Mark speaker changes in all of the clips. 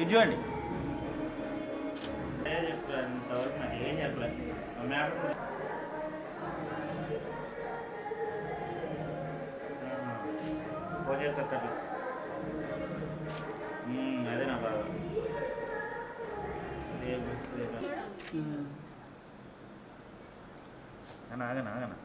Speaker 1: ఇది చూడండి. అదే నా బాధ. అన్న ఆగనా ఆగనా?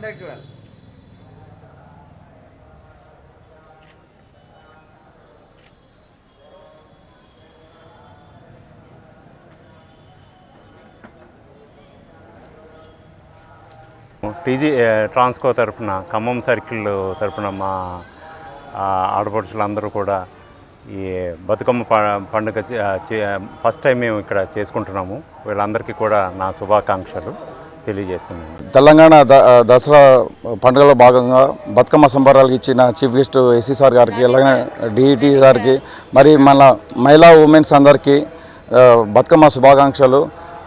Speaker 1: అందరికి వాళ్ళు
Speaker 2: టీజీ ట్రాన్స్కో తరపున ఖమ్మం సర్కిల్ తరపున మా ఆడపడుచులందరూ కూడా ఈ బతుకమ్మ పండుగ చే- చే- ఫస్ట్ టైం మేము ఇక్కడ చేసుకుంటున్నాము. వీళ్ళందరికీ కూడా నా శుభాకాంక్షలు. తెలియజేస్తున్నాను.
Speaker 3: తెలంగాణ దసరా పండుగలో భాగంగా బతుకమ్మ సంబరాలకు ఇచ్చిన చీఫ్ గెస్ట్ ఎస్సీ సార్ గారికి అలాగే డిఈటీ గారికి మరి మన మహిళా ఉమెన్స్ అందరికీ బతుకమ్మ శుభాకాంక్షలు.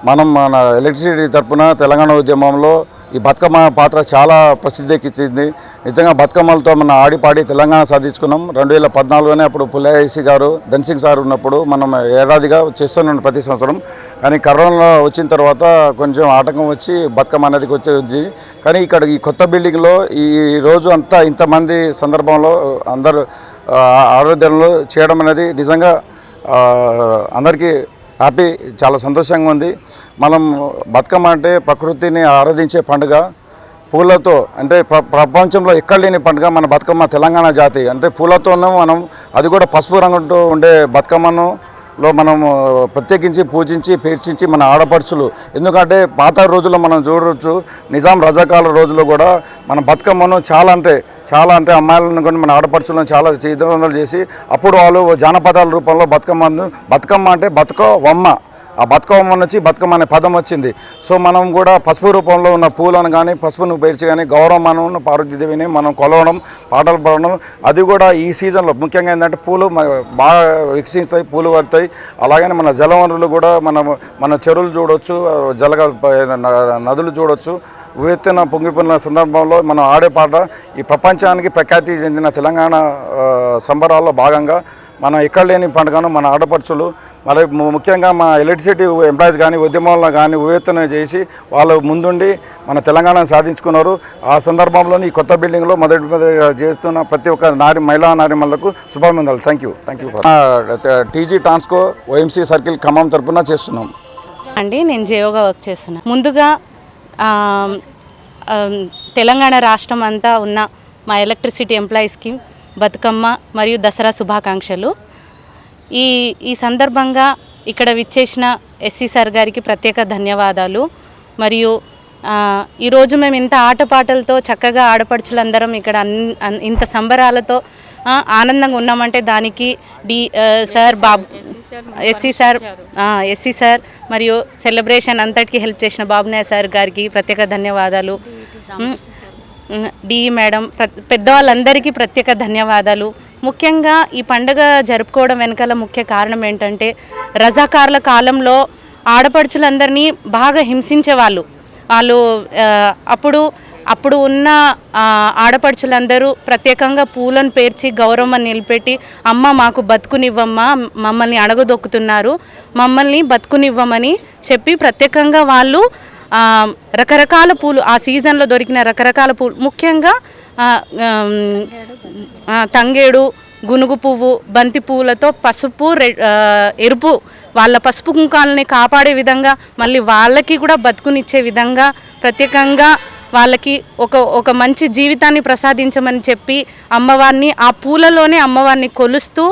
Speaker 3: మనం మన ఎలక్ట్రిసిటీ తరపున తెలంగాణ ఉద్యమంలో ఈ బతుకమ్మ పాత్ర చాలా ప్రసిద్ధికిచ్చింది నిజంగా బతుకమ్మలతో మన ఆడిపాడి తెలంగాణ సాధించుకున్నాం. రెండు వేల పద్నాలుగులోనే అప్పుడు పుల్లయ్యసి గారు ధన్సింగ్ సార్ ఉన్నప్పుడు మనం ఏడాదిగా చేస్తున్నాం ప్రతి సంవత్సరం కానీ కరోనా వచ్చిన తర్వాత కొంచెం ఆటంకం వచ్చి బతుకమ్మ అనేది వచ్చేది కానీ ఇక్కడ ఈ కొత్త బిల్డింగ్లో ఈ రోజు అంతా ఇంతమంది సందర్భంలో అందరూ ఆరోగ్యంలో చేయడం అనేది నిజంగా అందరికీ హ్యాపీ చాలా సంతోషంగా ఉంది. మనం బతుకమ్మ అంటే ప్రకృతిని ఆరాధించే పండుగ. పూలతో అంటే ప్రపంచంలో ఎక్కడ లేని పండుగ మన బతుకమ్మ తెలంగాణ జాతి. అంటే పూలతోనూ మనం అది కూడా పసుపు రంగుతో ఉండే బతుకమ్మను లో మనం ప్రత్యేకించి పూజించి పేర్చించి మన ఆడపడుచులు. ఎందుకంటే పాత రోజుల్లో మనం చూడవచ్చు నిజాం రజాకాల రోజుల్లో కూడా మన బతుకమ్మను చాలా అంటే చాలా అంటే అమ్మాయిలను కొన్ని మన ఆడపడుచులను చాలా ఇతరులు చేసి అప్పుడు వాళ్ళు జానపదాల రూపంలో బతుకమ్మను బతుకమ్మ అంటే బతుక వమ్మ. ఆ బతుకమ్మ నుంచి బతుకమ్మ అనే పదం వచ్చింది. సో మనం కూడా పసుపు రూపంలో ఉన్న పూలను కానీ పసుపును పేర్చి కానీ గౌరవమానం పార్వతీదేవిని మనం కొలవడం పాటలు పాడడం అది కూడా ఈ సీజన్లో ముఖ్యంగా ఏంటంటే పూలు బాగా వికసిస్తాయి పూలు పడతాయి అలాగనే మన జలవనరులు కూడా మనం మన చెరువులు చూడొచ్చు జలగ నదులు చూడొచ్చు. ఉవ్వెత్తున పొంగిపోయిన సందర్భంలో మనం ఆడే పాట ఈ ప్రపంచానికి ప్రఖ్యాతి చెందిన తెలంగాణ సంబరాల్లో భాగంగా మనం ఎక్కడ లేని పండుగను మన ఆడపడుచులు మరి ముఖ్యంగా మా ఎలక్ట్రిసిటీ ఎంప్లాయీస్ కానీ ఉద్యమంలో కానీ ఉవ్వెత్తున చేసి వాళ్ళు ముందుండి మన తెలంగాణ సాధించుకున్నారు. ఆ సందర్భంలోని ఈ కొత్త బిల్డింగ్లో మొదటి మొదటిగా చేస్తున్న ప్రతి ఒక్క నారి మహిళా నారిమల్లకు శుభాభినందనలు thank you thank you TG Transco OMC circle Khammam తరపున చేస్తున్నాం.
Speaker 4: అండి నేను జేయోగా వర్క్ చేస్తున్నా. ముందుగా తెలంగాణ రాష్ట్రం అంతా ఉన్న మా ఎలక్ట్రిసిటీ ఎంప్లాయీస్కి బతుకమ్మ మరియు దసరా శుభాకాంక్షలు. ఈ ఈ సందర్భంగా ఇక్కడ విచ్చేసిన ఎస్సీ సార్ గారికి ప్రత్యేక ధన్యవాదాలు. మరియు ఈరోజు మేము ఇంత ఆటపాటలతో చక్కగా ఆడపడుచులందరం ఇక్కడ ఇంత సంబరాలతో ఆనందంగా ఉన్నామంటే దానికి D sir Babu SE sir SE sir మరియు సెలబ్రేషన్ అంతటికి హెల్ప్ చేసిన బాబునాయ్ సార్ గారికి ప్రత్యేక ధన్యవాదాలు. డి మేడం ప్ర- పెద్దవాళ్ళందరికీ ప్రత్యేక ధన్యవాదాలు. ముఖ్యంగా ఈ పండుగ జరుపుకోవడం వెనకాల ముఖ్య కారణం ఏంటంటే రజాకారుల కాలంలో ఆడపడుచులందరినీ బాగా హింసించేవాళ్ళు. వాళ్ళు అప్పుడు అప్పుడు ఉన్న ఆడపడుచులందరూ ప్రత్యేకంగా పూలను పేర్చి గౌరవం నిలబెట్టి అమ్మ మాకు బతుకునివ్వమ్మా మమ్మల్ని అడగదొక్కుతున్నారు మమ్మల్ని బతుకునివ్వమని చెప్పి ప్రత్యేకంగా వాళ్ళు రకరకాల పూలు ఆ సీజన్లో దొరికిన రకరకాల పూలు. ముఖ్యంగా తంగేడు గునుగు పువ్వు బంతి పువ్వులతో పసుపు ఎరుపు వాళ్ళ పసుపు కుంకాలని కాపాడే విధంగా మళ్ళీ వాళ్ళకి కూడా బతుకునిచ్చే విధంగా ప్రత్యేకంగా వాళ్ళకి ఒక ఒక మంచి జీవితాన్ని ప్రసాదించమని చెప్పి అమ్మవారిని ఆ పూలలోనే అమ్మవారిని కొలుస్తూ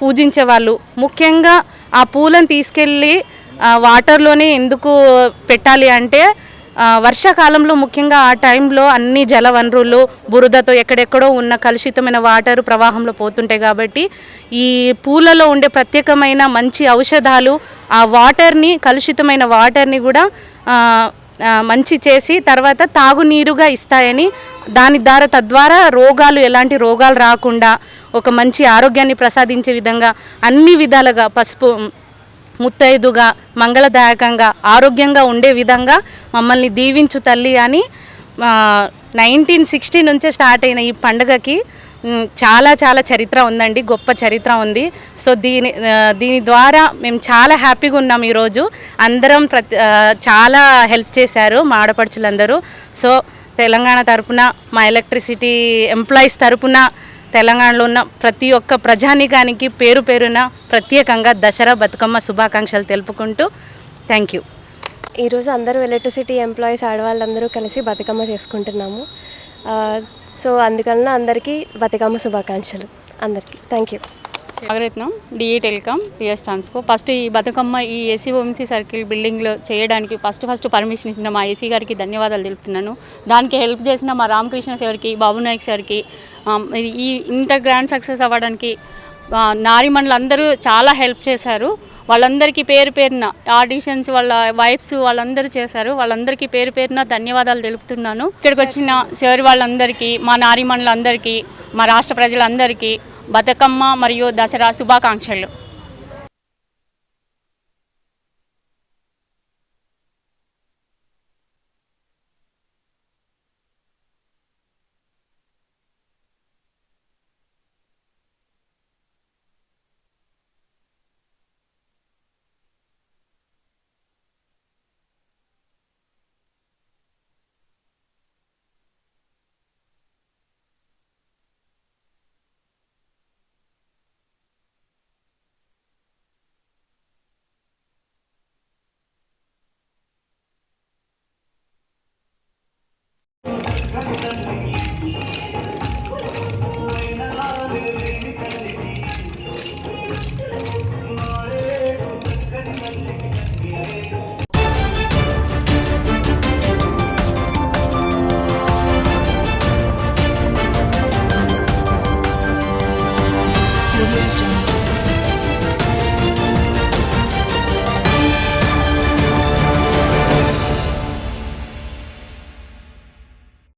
Speaker 4: పూజించేవాళ్ళు. ముఖ్యంగా ఆ పూలను తీసుకెళ్ళి వాటర్లోనే ఎందుకు పెట్టాలి అంటే వర్షాకాలంలో ముఖ్యంగా ఆ టైంలో అన్ని జల వనరులు బురదతో ఎక్కడెక్కడో ఉన్న కలుషితమైన వాటర్ ప్రవాహంలో పోతుంటాయి కాబట్టి ఈ పూలలో ఉండే ప్రత్యేకమైన మంచి ఔషధాలు ఆ వాటర్ని కలుషితమైన వాటర్ని కూడా మంచి చేసి తర్వాత తాగునీరుగా ఇస్తాయని దాని ద్వారా తద్వారా రోగాలు ఎలాంటి రోగాలు రాకుండా ఒక మంచి ఆరోగ్యాన్ని ప్రసాదించే విధంగా అన్ని విధాలుగా పసుపు ముత్తైదుగా మంగళదాయకంగా ఆరోగ్యంగా ఉండే విధంగా మమ్మల్ని దీవించు తల్లి అని నైన్టీన్ సిక్స్టీ నుంచే స్టార్ట్ అయిన ఈ పండుగకి చాలా చాలా చరిత్ర ఉందండి గొప్ప చరిత్ర ఉంది. సో దీని దీని ద్వారా మేము చాలా హ్యాపీగా ఉన్నాం ఈరోజు. అందరం ప్రతి చాలా హెల్ప్ చేశారు మా ఆడపడుచులందరూ. సో తెలంగాణ తరపున మా ఎలక్ట్రిసిటీ ఎంప్లాయీస్ తరపున తెలంగాణలో ఉన్న ప్రతి ఒక్క ప్రజానికానికి పేరు పేరున ప్రత్యేకంగా దసరా బతుకమ్మ శుభాకాంక్షలు తెలుపుకుంటూ థ్యాంక్ యూ.
Speaker 5: ఈరోజు అందరూ ఎలక్ట్రిసిటీ ఎంప్లాయీస్ ఆడవాళ్ళందరూ కలిసి బతుకమ్మ చేసుకుంటున్నాము. సో అందుకన్నా అందరికీ బతుకమ్మ శుభాకాంక్షలు. అందరికీ thank you.
Speaker 6: అగ్రత్నం DE telecom DS Transco. First ఈ బతుకమ్మ ఈ ఏసీ ఓఎంసీ సర్కిల్ బిల్డింగ్లో చేయడానికి ఫస్ట్ ఫస్ట్ పర్మిషన్ ఇచ్చిన మా ఏసీ గారికి ధన్యవాదాలు తెలుపుతున్నాను. దానికి హెల్ప్ చేసిన మా రామకృష్ణ సార్కి బాబు నాయక్ సార్కి ఈ ఇంత గ్రాండ్ సక్సెస్ అవ్వడానికి ఆ, నారిమణులు అందరూ చాలా హెల్ప్ చేశారు. వాళ్ళందరికీ పేరు పేరున ఆడిషన్స్ వాళ్ళ వైఫ్స్ వాళ్ళందరూ చేశారు. వాళ్ళందరికీ పేరు పేరున ధన్యవాదాలు తెలుపుతున్నాను. ఇక్కడికి వచ్చిన సార్ వాళ్ళందరికీ మా నారిమణులందరికీ మా రాష్ట్ర ప్రజలందరికీ బతుకమ్మ మరియు దసరా శుభాకాంక్షలు.